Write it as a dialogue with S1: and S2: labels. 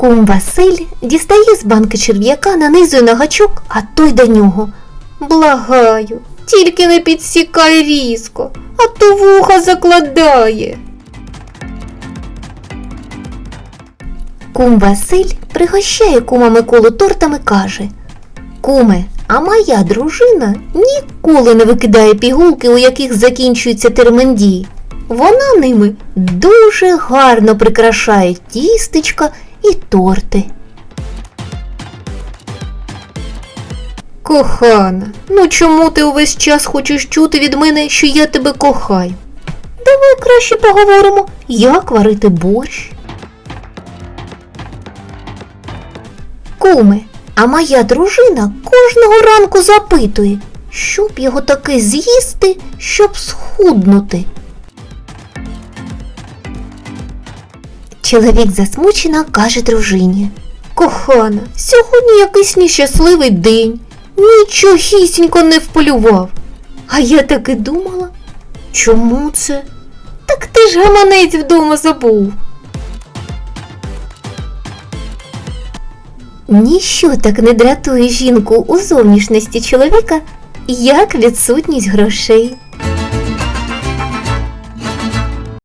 S1: Кум Василь дістає з банки черв'яка, нанизує на гачок, а той до нього. Благаю, тільки не підсікай різко, а то вуха закладає. Кум Василь пригощає кума Миколу тортами каже Куме, а моя дружина ніколи не викидає пігулки, у яких закінчується термендій. Вона ними дуже гарно прикрашає тістечка і торти. Кохана, ну чому ти увесь час хочеш чути від мене, що я тебе кохаю? Давай краще поговоримо, як варити борщ. Куме, а моя дружина кожного ранку запитує, щоб його таки з'їсти, щоб схуднути. Чоловік засмучено каже дружині. Кохана, сьогодні якийсь нещасливий день. Нічогісінько не вполював. А я так і думала. Чому це? Так ти ж гаманець вдома забув. Ніщо так не дратує жінку у зовнішності чоловіка, як відсутність грошей.